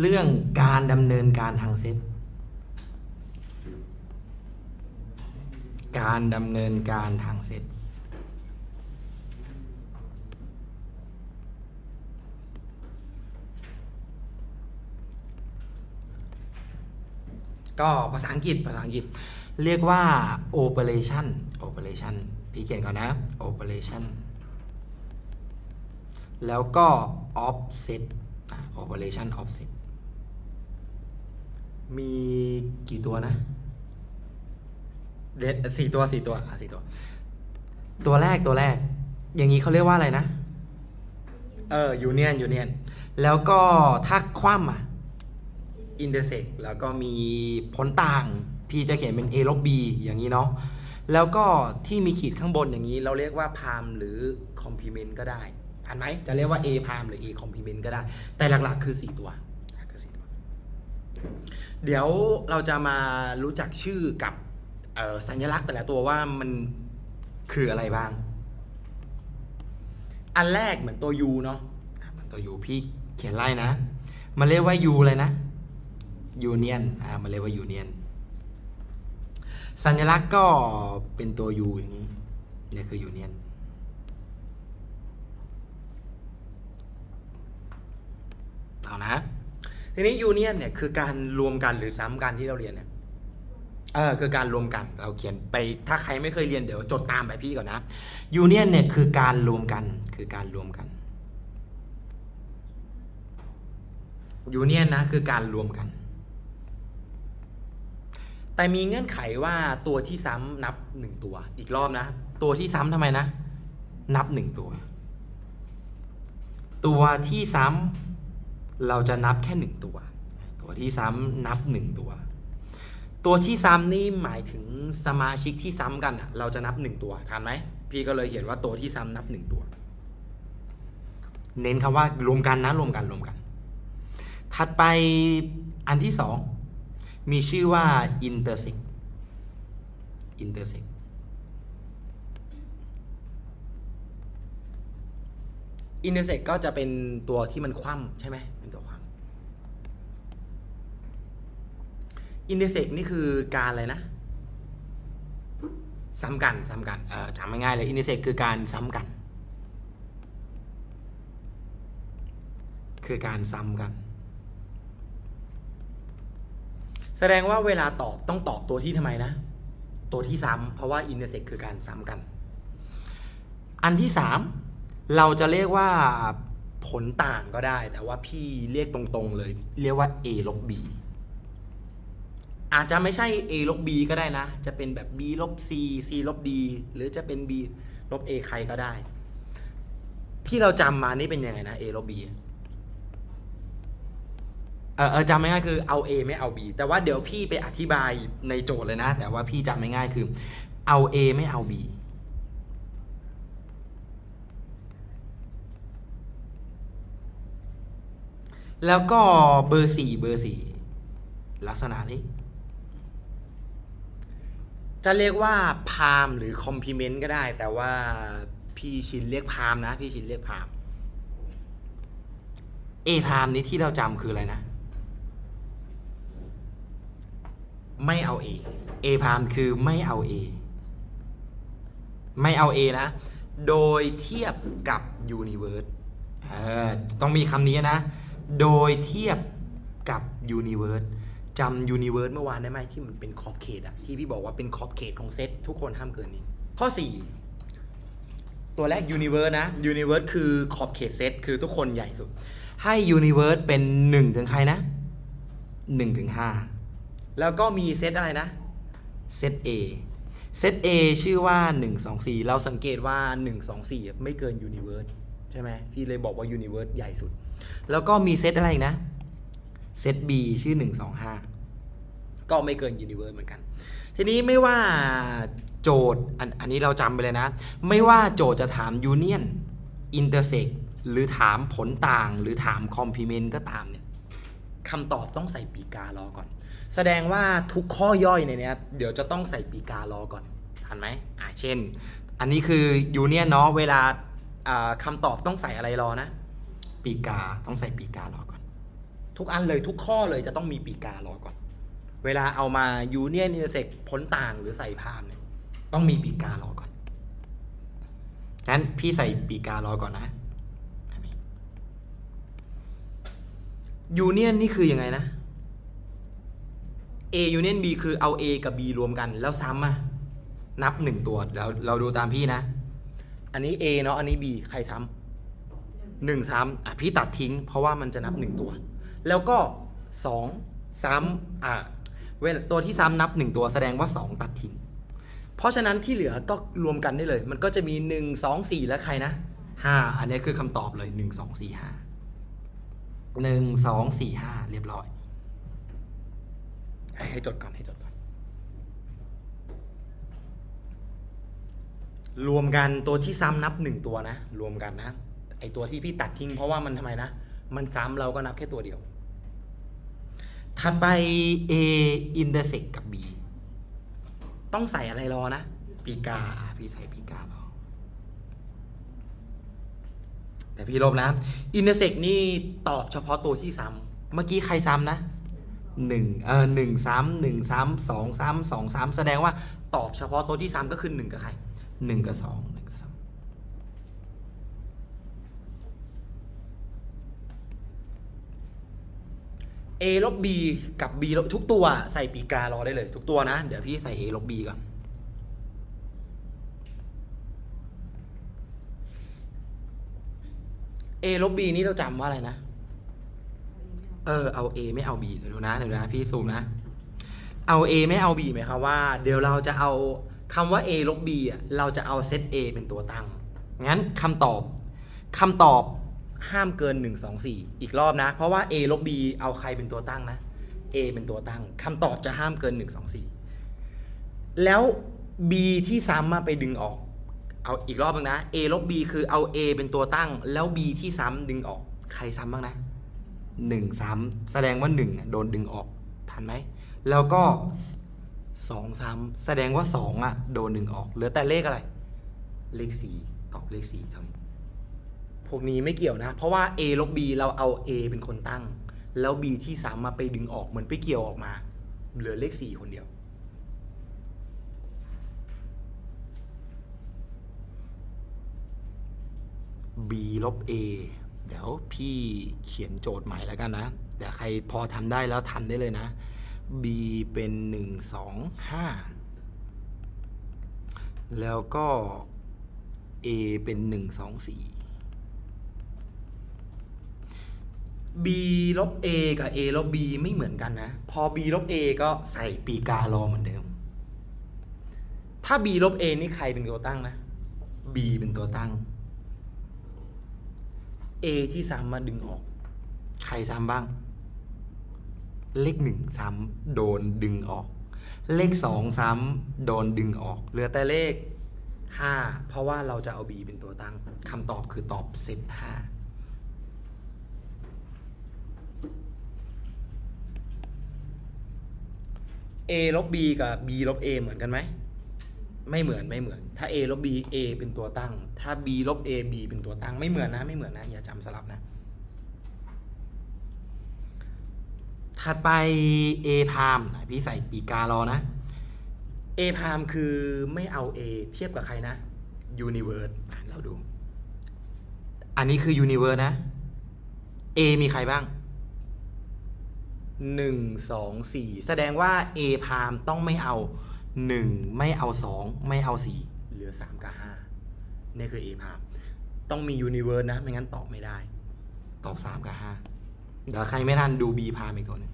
เรื่องการดำเนินการทางเซตการดำเนินการทางเซตก็ภาษาอังกฤษภาษาอังกฤษเรียกว่า operation operation พี่เขียนก่อนนะ operation แล้วก็ offset operation offset มีกี่ตัวนะเดสี่ตัวสี่ตัวอะสี่ตัว ตัวแรกตัวแรก อย่างนี้เขาเรียกว่าอะไรนะ เออ union union แล้วก็ถ้าคว่ำอะ intersect แล้วก็มีผลต่างพี่จะเขียนเป็น a ลบ b อย่างนี้เนาะแล้วก็ที่มีขีดข้างบนอย่างนี้ เราเรียกว่า palm หรือ complement ก็ได้อ่านไหมจะเรียกว่า a palm หรือ a complement ก็ได้ แต่หลักๆ คือ 4 ตัวคือ4ตัว เดี๋ยวเราจะมารู้จักชื่อกับสัญลักษณ์แต่ละตัวว่ามันคืออะไรบ้าง อันแรกเหมือนตัว U เนาะตัว U พี่เขียนไล่นะ มันเรียกว่า U เลยนะ Union อ่ามันเรียกว่า Union สัญลักษณ์ก็เป็นตัว U อย่างนี้เนี่ยคือ Union เอานะ ทีนี้ Union เนี่ยคือการรวมกันหรือซ้ำกันที่เราเรียนเนี่ยเออคือการรวมกันเราเขียนไปถ้าใครไม่เคยเรียนเดี๋ยวจดตามไปพี่ก่อนนะ Union เนี่ยคือการรวมกันคือการรวมกัน Union นะคือการรวมกัน แต่มีเงื่อนไขว่าตัวที่ซ้ำนับหนึ่งตัว อีกรอบนะ ตัวที่ซ้ำทำไมนะ นับหนึ่งตัว ตัวที่ซ้ำ เราจะนับแค่หนึ่งตัว ตัวที่ซ้ำนับหนึ่งตัว ตัวที่ซ้ำนี่หมายถึงสมาชิกที่ซ้ำกันอะเราจะนับหนึ่งตัวทันไหมพี่ก็เลยเขียนว่าตัวที่ซ้ำนับหนึ่งตัว เน้นคำว่ารวมกันนะรวมกันรวมกัน ถัดไปอันที่สองมีชื่อว่า intersect intersect intersect ก็จะเป็นตัวที่มันคว่ำใช่ไหมเป็นตัวคว่ำ intersect นี่คือการอะไรนะซ้ำกันซ้ำกันเออจำง่ายๆเลย intersect คือการซ้ำกัน คือการซ้ำกัน แสดงว่าเวลาตอบต้องตอบตัวที่ทำไมนะ ตัวที่ซ้ำเพราะว่า intersect คือการซ้ำกัน อันที่สาม เราจะเรียกว่าผลต่างก็ได้ แต่ว่าพี่เรียกตรงๆเลย เรียกว่า a ลบ b อาจจะไม่ใช่ a ลบ b ก็ได้นะ จะเป็นแบบ b ลบ c c ลบ d หรือจะเป็น b ลบ a ใครก็ได้ ที่เราจำมานี่เป็นยังไงนะ a ลบ b เออเอจำง่ายคือเอา A ไม่เอา B แต่ว่าเดี๋ยวพี่ไปอธิบายในโจทย์เลยนะ แต่ว่าพี่จำง่ายคือเอา A ไม่เอา B แล้วก็เบอร์สี่เบอร์สี่ลักษณะนี้ จะเรียกว่าพามหรือคอมพ l เมนต์ก็ได้ แต่ว่าพี่ชินเรียกพามนะ พี่ชินเรียกพาม A พามนี้ที่เราจำคืออะไรนะ ไม่เอา A A พามคือไม่เอา A ไม่เอา A นะ โดยเทียบกับ Universe เออต้องมีคำนี้นะ โดยเทียบกับ Universe จำ Universe เมื่อวานได้ไหมที่มันเป็นขอบเขตอะที่พี่บอกว่าเป็นขอบเขตของเซตทุกคนห้ามเกินนี้ ข้อ 4 ตัวแรก Universe นะ Universe คือขอบเขตเซตคือทุกคนใหญ่สุด ให้ Universe เป็น1ถึงใครนะ1ถึง5แล้วก็มีเซตอะไรนะเซต A เซต A ชื่อว่า 1 2 4 เราสังเกตว่า 1 2 4 ไม่เกิน Universe ใช่ไหมพี่เลยบอกว่า Universe ใหญ่สุด แล้วก็มีเซตอะไรอีกนะ เซต B ชื่อ 1 2 5 ก็ไม่เกิน Universe เหมือนกัน ทีนี้ไม่ว่าโจทย์อันอันนี้เราจำไปเลยนะ ไม่ว่าโจทย์จะถาม Union Intersect หรือถามผลต่างหรือถาม Complement ก็ตามเนี่ยคำตอบต้องใส่ปีการอก่อน แสดงว่าทุกข้อย่อยในนี้เดี๋ยวจะต้องใส่ปีการอก่อนทันไหมอ่าเช่น อันนี้คือ Union เนาะเวลาอ่าคำตอบต้องใส่อะไรรอนะ ปีกาต้องใส่ปีการอก่อน ทุกอันเลยทุกข้อเลยจะต้องมีปีการอก่อน เวลาเอามายูเนียนอินเตอร์เซกพ้นต่างหรือใส่พามเนี่ยต้องมีปีการอก่อนงั้นพี่ใส่ปีการอก่อนนะยูเนียนนี่คือยังไงนะ A union B คือเอา A กับ B รวมกัน แล้วซ้ำอะนับหนึ่งตัวเราเราดูตามพี่นะ อันนี้ A เนาะอันนี้ B ใครซ้ำ หนึ่งซ้ำอะพี่ตัดทิ้ง เพราะว่ามันจะนับหนึ่งตัว แล้วก็สองซ้ำอะเวลตัวที่ซ้ำนับหนึ่งตัวแสดงว่าสองตัดทิ้ง เพราะฉะนั้นที่เหลือก็รวมกันได้เลย มันก็จะมีหนึ่งสองสี่แล้วใครนะห้าอันนี้คือคำตอบเลยหนึ่งสองสี่ห้าหนึ่งสองสี่ห้าเรียบร้อย ให้จดก่อนให้จดก่อน รวมกันตัวที่ซ้ำนับหนึ่งตัวนะ รวมกันนะ ไอตัวที่พี่ตัดทิ้งเพราะว่ามันทำไมนะ มันซ้ำเราก็นับแค่ตัวเดียว ถัดไป A intersect กับ B ต้องใส่อะไรรอนะ ปีกาพี่ใส่ปีการอแต่พี่ลบนะ intersect นี่ตอบเฉพาะตัวที่ซ้ำเมื่อกี้ใครซ้ำนะหนึ่งเออหนึ่งซ้ำหนึ่งซ้ำสองซ้ำสองซ้ำแสดงว่าตอบเฉพาะตัวที่ซ้ำก็คือหนึ่งกับใครหนึ่งกับสอง A ลบ B กับ B ลบทุกตัวใส่ปีการอได้เลย ทุกตัวนะ เดี๋ยวพี่ใส่ A ลบ B ก่อน A ลบ B นี่เราจำว่าอะไรนะ เออเอา A ไม่เอา B เดี๋ยวดูนะเดี๋ยวนะพี่ซูมนะ เอา A ไม่เอา B ไหมครับว่า เดี๋ยวเราจะเอาคำว่า A ลบ B อะเราจะเอาเซต A เป็นตัวตั้ง งั้นคำตอบคำตอบ ห้ามเกิน 1 2 4 อีกรอบนะ เพราะว่า A ลบ B เอาใครเป็นตัวตั้งนะ A เป็นตัวตั้งคำตอบจะห้ามเกิน 1 2 4 แล้ว B ที่ซ้ำมาไปดึงออก เอาอีกรอบนึงนะ A ลบ B คือเอา A เป็นตัวตั้ง แล้ว B ที่ซ้ำดึงออก ใครซ้ำบ้างนะหนึ่งซ้ำแสดงว่าหนึ่งโดนดึงออก ทันไหม แล้วก็สองซ้ำแสดงว่าสองอะ โดนดึงออก เหลือแต่เลขอะไร เลขสี่ตอบเลขสี่เท่านี้ พวกนี้ไม่เกี่ยวนะ เพราะว่า A ลบ B เราเอา A เป็นคนตั้ง แล้ว B ที่สามมาไปดึงออกเหมือนไปเกี่ยวออกมา เหลือเลขสี่คนเดียว B ลบ A เดี๋ยวพี่เขียนโจทย์ใหม่แล้วกันนะ เดี๋ยวใครพอทำได้แล้วทำได้เลยนะ B เป็น 1 2 5 แล้วก็ A เป็น 1 2 4 b ลบ a กับ a ลบ b ไม่เหมือนกันนะ พอ b ลบ a ก็ใส่ปีการอเหมือนเดิม ถ้า b ลบ a นี่ใครเป็นตัวตั้งนะ b เป็นตัวตั้ง a ที่ซ้ำมาดึงออก ใครซ้ำบ้าง เลขหนึ่งซ้ำโดนดึงออก เลขสองซ้ำโดนดึงออก เหลือแต่เลข 5 เพราะว่าเราจะเอา b เป็นตัวตั้งคำตอบคือตอบเซตห้า A ลบ B กับ B ลบ A เหมือนกันไหม ไม่เหมือนไม่เหมือน ถ้า A ลบ B A เป็นตัวตั้ง ถ้า B ลบ A B เป็นตัวตั้ง ไม่เหมือนนะ ไม่เหมือนนะ อย่าจำสลับนะ ถัดไป A พามพี่ใส่ปีการอนะ A พามคือไม่เอา A เทียบกับใครนะ Universe เราดู อันนี้คือ Universe นะ A มีใครบ้าง หนึ่งสองสี่แสดงว่า A พามต้องไม่เอาหนึ่งไม่เอาสองไม่เอาสี่เหลือสามกับห้านี่คือ A พามต้องมียูนิเวิร์สนะ ไม่งั้นตอบไม่ได้ ตอบสามกับห้าเดี๋ยวใครไม่ทันดู B พามอีกตัวหนึ่ง